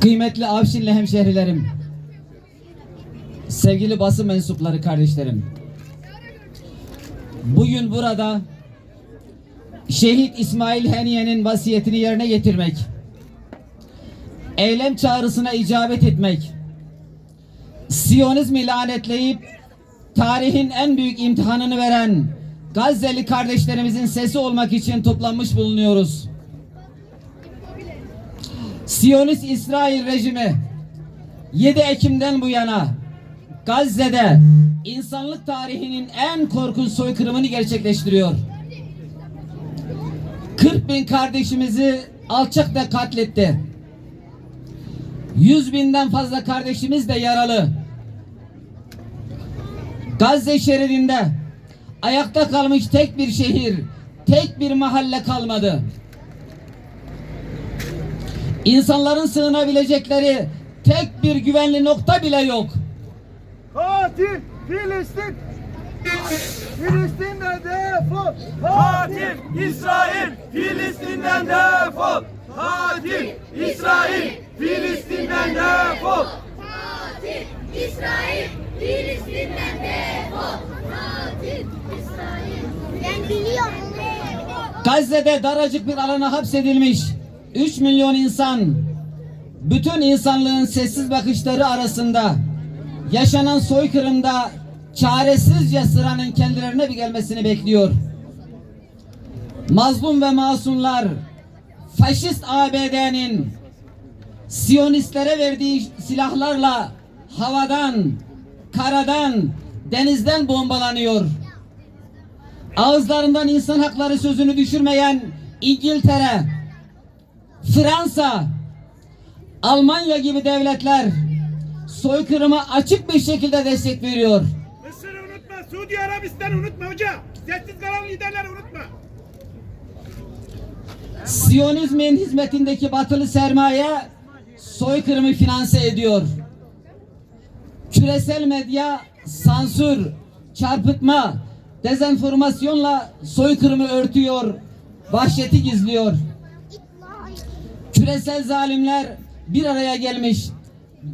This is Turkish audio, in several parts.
Kıymetli Avşinli hemşehrilerim, sevgili basın mensupları kardeşlerim. Bugün burada Şehit İsmail Heniye'nin vasiyetini yerine getirmek, eylem çağrısına icabet etmek, Siyonizmi lanetleyip tarihin en büyük imtihanını veren Gazze'li kardeşlerimizin sesi olmak için toplanmış bulunuyoruz. Siyonist İsrail rejimi 7 Ekim'den bu yana Gazze'de insanlık tarihinin en korkunç soykırımını gerçekleştiriyor. 40 bin kardeşimizi alçakça katletti. 100 binden fazla kardeşimiz de yaralı. Gazze şeridinde ayakta kalmış tek bir şehir, tek bir mahalle kalmadı. İnsanların sığınabilecekleri tek bir güvenli nokta bile yok. Katil Filistin! Filistin'den defol! Katil İsrail Filistin'den defol. Katil İsrail Filistin'den defol. Katil İsrail Filistin'den defol. Katil İsrail. Ben biliyorum. Gazze'de daracık bir alana hapsedilmiş 3 milyon insan bütün insanlığın sessiz bakışları arasında yaşanan soykırımda çaresizce sıranın kendilerine bir gelmesini bekliyor. Mazlum ve masumlar faşist ABD'nin Siyonistlere verdiği silahlarla havadan, karadan, denizden bombalanıyor ağızlarından insan hakları sözünü düşürmeyen İngiltere, Fransa, Almanya gibi devletler soykırıma açık bir şekilde destek veriyor. Mısır'ı unutma, Suudi Arabistan'ı unutma hoca. Sessiz kalan liderleri unutma. Siyonizmin hizmetindeki batılı sermaye soykırımı finanse ediyor. Küresel medya sansür, çarpıtma, dezenformasyonla soykırımı örtüyor, vahşeti gizliyor. Küresel zalimler bir araya gelmiş.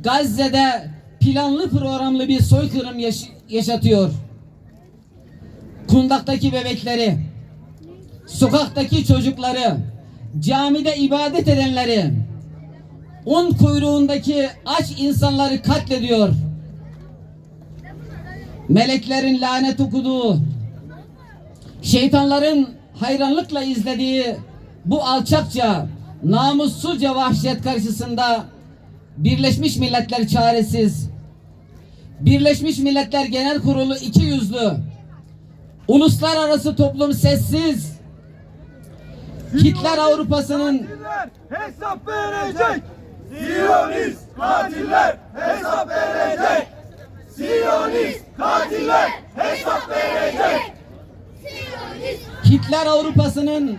Gazze'de planlı programlı bir soykırım yaş- yaşatıyor. Kundaktaki bebekleri, sokaktaki çocukları, camide ibadet edenleri, un kuyruğundaki aç insanları katlediyor. Meleklerin lanet okuduğu, şeytanların hayranlıkla izlediği bu alçakça, namussuzca vahşet karşısında Birleşmiş Milletler çaresiz. Birleşmiş Milletler Genel Kurulu iki yüzlü. Uluslararası toplum sessiz. Hitler Avrupa'sının hesap verecek. Siyonist katiller hesap verecek. Siyonist katiller hesap verecek. Hitler Avrupa'sının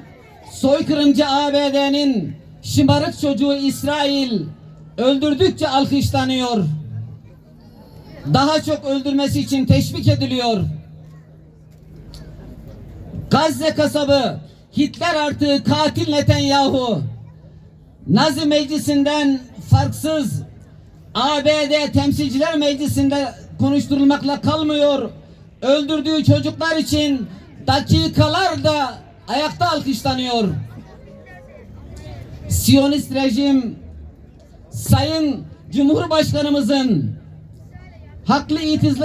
soykırımcı ABD'nin şımarık çocuğu İsrail öldürdükçe alkışlanıyor. Daha çok öldürmesi için teşvik ediliyor. Gazze kasabı Hitler artığı katil Netanyahu Nazi meclisinden farksız ABD temsilciler meclisinde konuşturulmakla kalmıyor. Öldürdüğü çocuklar için dakikalarda ayakta alkışlanıyor. Siyonist rejim Sayın Cumhurbaşkanımızın haklı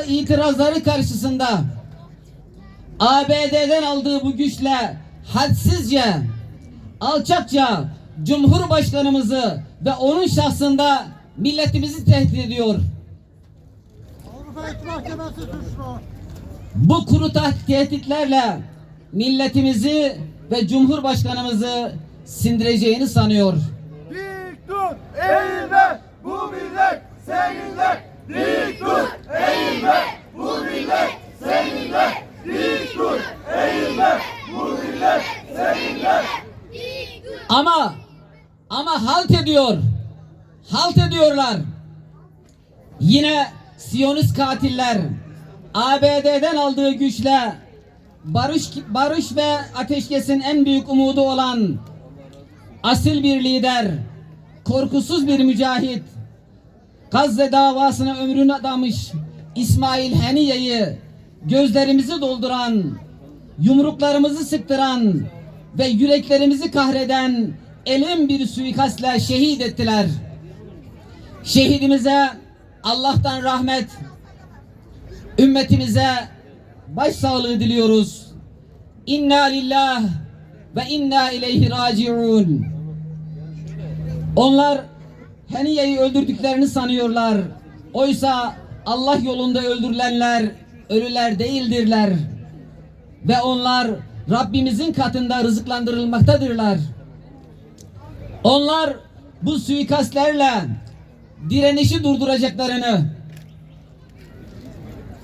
itirazları karşısında ABD'den aldığı bu güçle hadsizce, alçakça Cumhurbaşkanımızı ve onun şahsında milletimizi tehdit ediyor. Bu kuru tehditlerle milletimizi ve Cumhurbaşkanımızı sindireceğini sanıyor. Dik dur eğilme bu millet seninle. Dik dur eğilme bu millet seninle. Dik dur eğilme bu millet seninle. Ama ama halt ediyor. Halt ediyorlar. Yine Siyonist katiller ABD'den aldığı güçle barış barış ve ateşkesin en büyük umudu olan asil bir lider korkusuz bir mücahit. Gazze davasına ömrünü adamış İsmail Heniye'yi gözlerimizi dolduran, yumruklarımızı sıktıran ve yüreklerimizi kahreden elin bir suikastla şehit ettiler. Şehidimize Allah'tan rahmet, ümmetimize başsağlığı diliyoruz. İnna lillah ve inna ileyhi raciun. Onlar Heniye'yi öldürdüklerini sanıyorlar. Oysa Allah yolunda öldürülenler ölüler değildirler. Ve onlar Rabbimizin katında rızıklandırılmaktadırlar. Onlar bu suikastlerle direnişi durduracaklarını,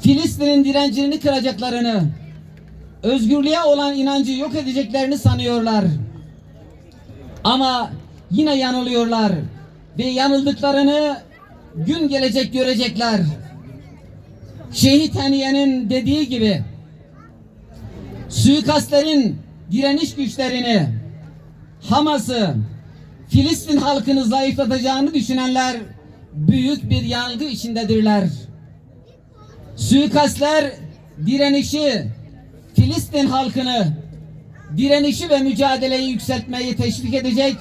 Filistin'in direncini kıracaklarını, özgürlüğe olan inancı yok edeceklerini sanıyorlar. Ama yine yanılıyorlar ve yanıldıklarını gün gelecek görecekler. Şehit Haniye'nin dediği gibi suikastlerin direniş güçlerini Hamas'ı Filistin halkını zayıflatacağını düşünenler büyük bir yanılgı içindedirler. Suikastler direnişi Filistin halkını direnişi ve mücadeleyi yükseltmeyi teşvik edecek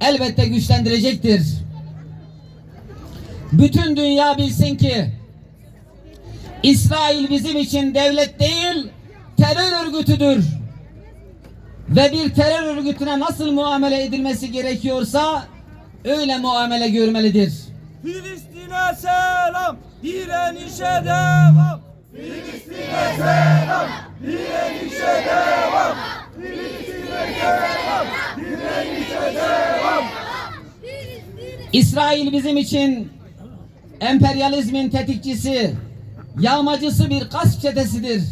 elbette güçlendirecektir. Bütün dünya bilsin ki İsrail bizim için devlet değil terör örgütüdür. Ve bir terör örgütüne nasıl muamele edilmesi gerekiyorsa öyle muamele görmelidir. Filistin'e selam, direnişe devam. Filistin'e selam, direnişe devam. Filistin'e selam, direnişe devam. İsrail bizim için emperyalizmin tetikçisi, yağmacısı bir gasp çetesidir.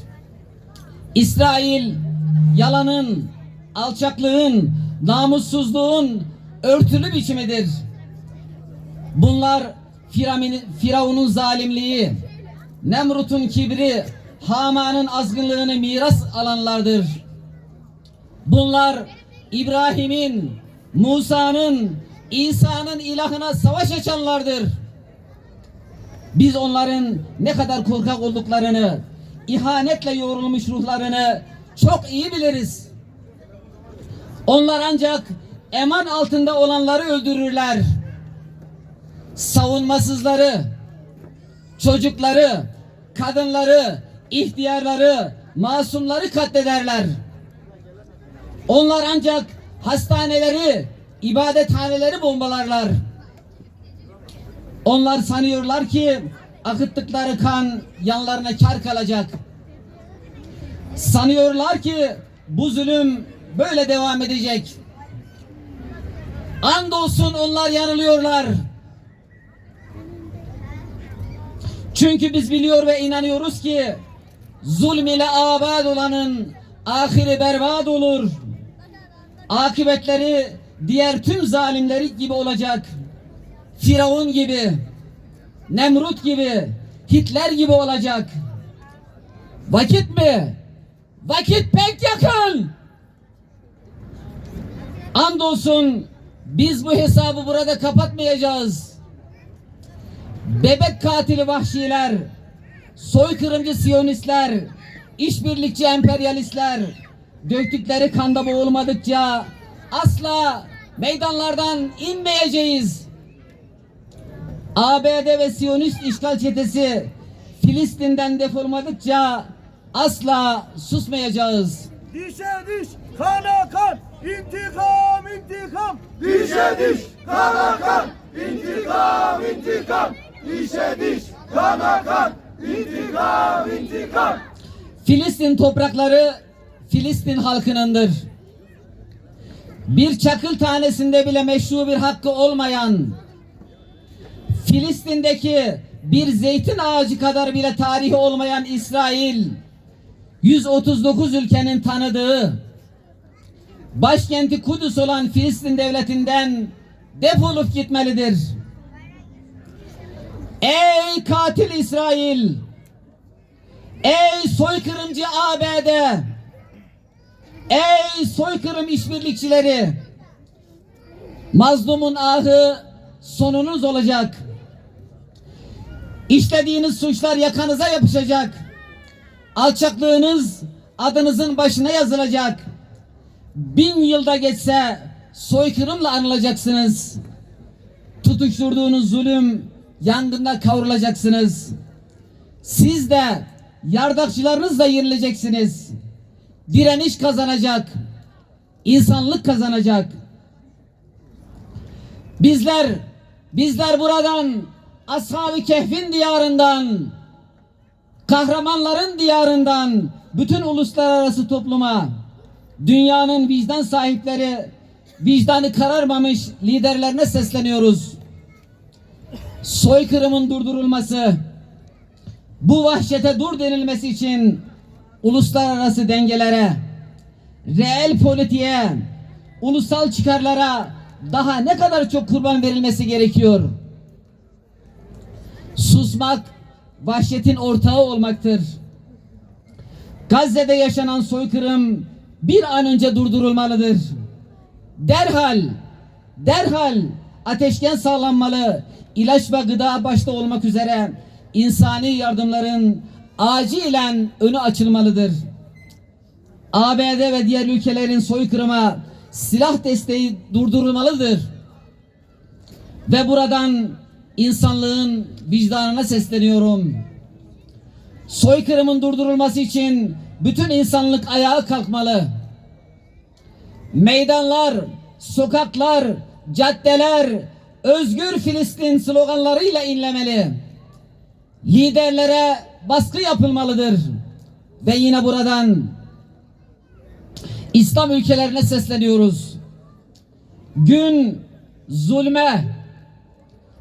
İsrail yalanın, alçaklığın, namussuzluğun örtülü biçimidir. Bunlar Firavun'un zalimliği, Nemrut'un kibri, Haman'ın azgınlığını miras alanlardır. Bunlar İbrahim'in, Musa'nın, İsa'nın ilahına savaş açanlardır. Biz onların ne kadar korkak olduklarını, ihanetle yoğrulmuş ruhlarını çok iyi biliriz. Onlar ancak eman altında olanları öldürürler. Savunmasızları, çocukları, kadınları, ihtiyarları, masumları katlederler. Onlar ancak hastaneleri, ibadethaneleri bombalarlar. Onlar sanıyorlar ki akıttıkları kan yanlarına kar kalacak. Sanıyorlar ki bu zulüm böyle devam edecek. Andolsun onlar yanılıyorlar. Çünkü biz biliyor ve inanıyoruz ki zulm ile abad olanın ahiri berbat olur. Akıbetleri diğer tüm zalimleri gibi olacak. Firavun gibi, Nemrut gibi, Hitler gibi olacak. Vakit mi? Vakit pek yakın. Andolsun biz bu hesabı burada kapatmayacağız. Bebek katili vahşiler, soykırımcı siyonistler, işbirlikçi emperyalistler döktükleri kanda boğulmadıkça asla meydanlardan inmeyeceğiz. ABD ve Siyonist işgal çetesi Filistin'den defolmadıkça asla susmayacağız. Dişe diş, kana kan, intikam, intikam. Dişe diş, kana kan, intikam, intikam. Dişe diş, kana kan, intikam, intikam. Filistin toprakları Filistin halkınındır. Bir çakıl tanesinde bile meşru bir hakkı olmayan Filistin'deki bir zeytin ağacı kadar bile tarihi olmayan İsrail 139 ülkenin tanıdığı başkenti Kudüs olan Filistin devletinden defolup gitmelidir. Ey katil İsrail! Ey soykırımcı ABD! Ey soykırım işbirlikçileri! Mazlumun ahı sonunuz olacak. İşlediğiniz suçlar yakanıza yapışacak. Alçaklığınız adınızın başına yazılacak. Bin yılda geçse soykırımla anılacaksınız. Tutuşturduğunuz zulüm yangında kavrulacaksınız. Siz de yardakçılarınızla yenileceksiniz. Direniş kazanacak. insanlık kazanacak. Bizler bizler buradan Ashab-ı Kehf'in diyarından kahramanların diyarından bütün uluslararası topluma dünyanın vicdan sahipleri vicdanı kararmamış liderlerine sesleniyoruz. Soykırımın durdurulması bu vahşete dur denilmesi için uluslararası dengelere reel politiğe ulusal çıkarlara daha ne kadar çok kurban verilmesi gerekiyor. Susmak vahşetin ortağı olmaktır. Gazze'de yaşanan soykırım bir an önce durdurulmalıdır. Derhal, derhal ateşken sağlanmalı. İlaç ve gıda başta olmak üzere insani yardımların acilen önü açılmalıdır. ABD ve diğer ülkelerin soykırıma silah desteği durdurulmalıdır. Ve buradan insanlığın vicdanına sesleniyorum. Soykırımın durdurulması için bütün insanlık ayağa kalkmalı. Meydanlar, sokaklar, caddeler özgür Filistin sloganlarıyla inlemeli. Liderlere baskı yapılmalıdır. Ve yine buradan İslam ülkelerine sesleniyoruz. Gün zulme,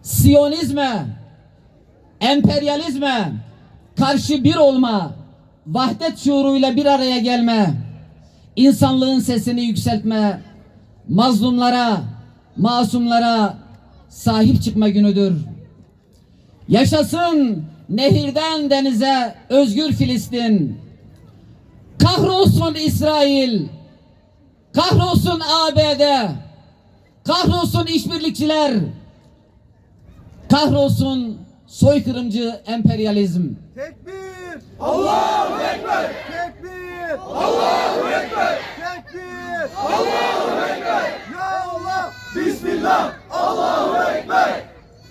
Siyonizme, emperyalizme karşı bir olma, vahdet şuuruyla bir araya gelme, insanlığın sesini yükseltme, mazlumlara, masumlara sahip çıkma günüdür. Yaşasın nehirden denize özgür Filistin. Kahrolsun İsrail. Kahrolsun ABD. Kahrolsun işbirlikçiler. Kahrolsun soykırımcı emperyalizm. Tekbir! Allahu Ekber! Tekbir! Allahu Ekber! Tekbir! Allahu Ekber! Bismillah, Allahu Ekber.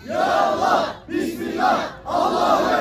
Ya Allah, Bismillah, Allahu Ekber.